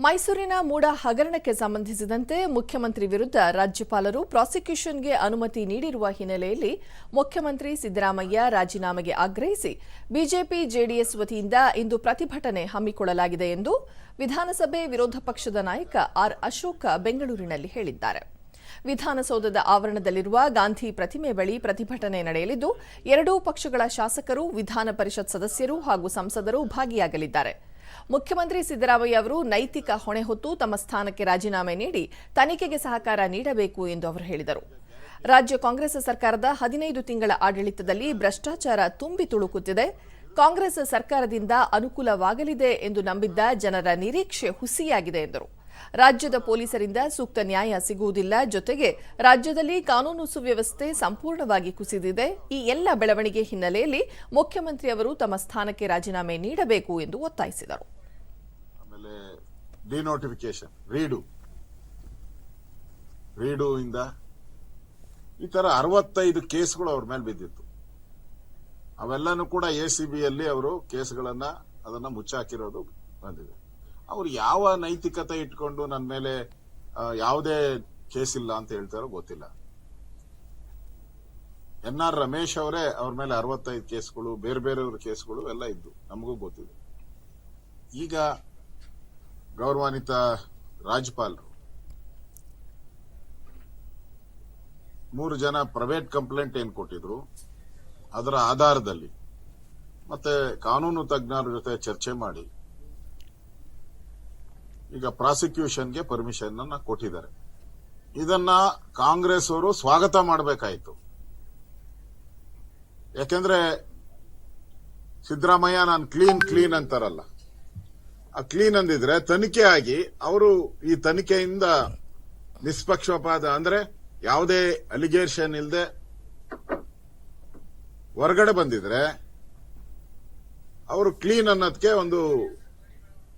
ಮೈಸೂರಿನ ಮೂಡ ಹಗರಣಕ್ಕೆ ಸಂಬಂಧಿಸಿದಂತೆ ಮುಖ್ಯಮಂತ್ರಿ ವಿರುದ್ಧ ರಾಜ್ಯಪಾಲರು ಪ್ರಾಸಿಕ್ಯೂಷನ್ಗೆ ಅನುಮತಿ ನೀಡಿರುವ ಹಿನ್ನೆಲೆಯಲ್ಲಿ ಮುಖ್ಯಮಂತ್ರಿ ಸಿದ್ದರಾಮಯ್ಯ ರಾಜೀನಾಮೆಗೆ ಆಗ್ರಹಿಸಿ ಬಿಜೆಪಿ ಜೆಡಿಎಸ್ ವತಿಯಿಂದ ಇಂದು ಪ್ರತಿಭಟನೆ ಹಮ್ಮಿಕೊಳ್ಳಲಾಗಿದೆ ಎಂದು ವಿಧಾನಸಭೆ ವಿರೋಧ ಪಕ್ಷದ ನಾಯಕ ಆರ್ ಅಶೋಕ ಬೆಂಗಳೂರಿನಲ್ಲಿ ಹೇಳಿದ್ದಾರೆ. ವಿಧಾನಸೌಧದ ಆವರಣದಲ್ಲಿರುವ ಗಾಂಧಿ ಪ್ರತಿಮೆ ಬಳಿ ಪ್ರತಿಭಟನೆ ನಡೆಯಲಿದ್ದು, ಎರಡೂ ಪಕ್ಷಗಳ ಶಾಸಕರು, ವಿಧಾನ ಪರಿಷತ್ ಸದಸ್ಯರು ಹಾಗೂ ಸಂಸದರು ಭಾಗಿಯಾಗಲಿದ್ದಾರೆ. ಮುಖ್ಯಮಂತ್ರಿ ಸಿದ್ದರಾಮಯ್ಯ ಅವರು ನೈತಿಕ ಹೊಣೆ ಹೊತ್ತು ತಮ್ಮ ಸ್ಥಾನಕ್ಕೆ ರಾಜೀನಾಮೆ ನೀಡಿ ತನಿಖೆಗೆ ಸಹಕಾರ ನೀಡಬೇಕು ಎಂದು ಅವರು ಹೇಳಿದರು. ರಾಜ್ಯ ಕಾಂಗ್ರೆಸ್ ಸರ್ಕಾರದ ಹದಿನೈದು ತಿಂಗಳ ಆಡಳಿತದಲ್ಲಿ ಭ್ರಷ್ಟಾಚಾರ ತುಂಬಿ ತುಳುಕುತ್ತಿದೆ. ಕಾಂಗ್ರೆಸ್ ಸರ್ಕಾರದಿಂದ ಅನುಕೂಲವಾಗಲಿದೆ ಎಂದು ನಂಬಿದ್ದ ಜನರ ನಿರೀಕ್ಷೆ ಹುಸಿಯಾಗಿದೆ ಎಂದರು. ರಾಜ್ಯದ ಪೊಲೀಸರಿಂದ ಸೂಕ್ತ ನ್ಯಾಯ ಸಿಗುವುದಿಲ್ಲ. ಜೊತೆಗೆ ರಾಜ್ಯದಲ್ಲಿ ಕಾನೂನು ಸುವ್ಯವಸ್ಥೆ ಸಂಪೂರ್ಣವಾಗಿ ಕುಸಿದಿದೆ. ಈ ಎಲ್ಲ ಬೆಳವಣಿಗೆ ಹಿನ್ನೆಲೆಯಲ್ಲಿ ಮುಖ್ಯಮಂತ್ರಿ ಅವರು ತಮ್ಮ ಸ್ಥಾನಕ್ಕೆ ರಾಜೀನಾಮೆ ನೀಡಬೇಕು ಎಂದು ಒತ್ತಾಯಿಸಿದರು. ಈ ತರ ಅರವತ್ತೈದು ಕೇಸ್ಗಳು ಅವ್ರ ಮೇಲೆ ಬಿದ್ದಿತ್ತು. ಅವೆಲ್ಲನೂ ಕೂಡ ಎಸಿಬಿಯಲ್ಲಿ ಅವರು ಕೇಸ್ಗಳನ್ನ ಅದನ್ನ ಮುಚ್ಚಾಕಿರೋದು ಬಂದಿದೆ. ಅವ್ರು ಯಾವ ನೈತಿಕತೆ ಇಟ್ಕೊಂಡು ನನ್ನ ಮೇಲೆ ಯಾವುದೇ ಕೇಸ್ ಇಲ್ಲ ಅಂತ ಹೇಳ್ತಾರೋ ಗೊತ್ತಿಲ್ಲ. ಎನ್ ಆರ್ ರಮೇಶ್ ಅವರೇ ಅವ್ರ ಮೇಲೆ ಅರವತ್ತೈದು ಕೇಸ್ಗಳು, ಬೇರೆ ಬೇರೆಯವ್ರ ಕೇಸ್ಗಳು ಎಲ್ಲ ಇದ್ದು, ನಮಗೂ ಗೊತ್ತಿದೆ. ಈಗ ಗೌರವಾನ್ವಿತ ರಾಜ್ಯಪಾಲರು ಮೂರು ಜನ ಪ್ರೈವೇಟ್ ಕಂಪ್ಲೇಂಟ್ ಏನ್ ಕೊಟ್ಟಿದ್ರು? ಅದರ ಆಧಾರದಲ್ಲಿ. ಮತ್ತೆ ಕಾನೂನು ತಜ್ಞರ ಜೊತೆ ಚರ್ಚೆ ಮಾಡಿ. ಈಗ ಪ್ರಾಸಿಕ್ಯೂಷನ್ಗೆ ಪರ್ಮಿಷನ್ ಅನ್ನ ಕೊಟ್ಟಿದ್ದಾರೆ. ಇದನ್ನ ಕಾಂಗ್ರೆಸ್ ಅವರು ಸ್ವಾಗತ ಮಾಡಬೇಕಾಯಿತು. ಯಾಕೆಂದ್ರೆ ಸಿದ್ದರಾಮಯ್ಯ ನಾನು ಕ್ಲೀನ್ ಕ್ಲೀನ್ ಅಂತಾರಲ್ಲ. ಆ ಕ್ಲೀನ್ ಅಂದಿದ್ರೆ ತನಿಖೆ ಆಗಿ ಅವರು ಈ ತನಿಖೆಯಿಂದ ನಿಷ್ಪಕ್ಷಪಾತ ಅಂದ್ರೆ ಯಾವುದೇ ಅಲಿಗೇಷನ್ ಇಲ್ಲದೆ ಹೊರಗಡೆ ಬಂದಿದ್ರೆ ಅವರು ಕ್ಲೀನ್ ಅನ್ನೋದಕ್ಕೆ ಒಂದು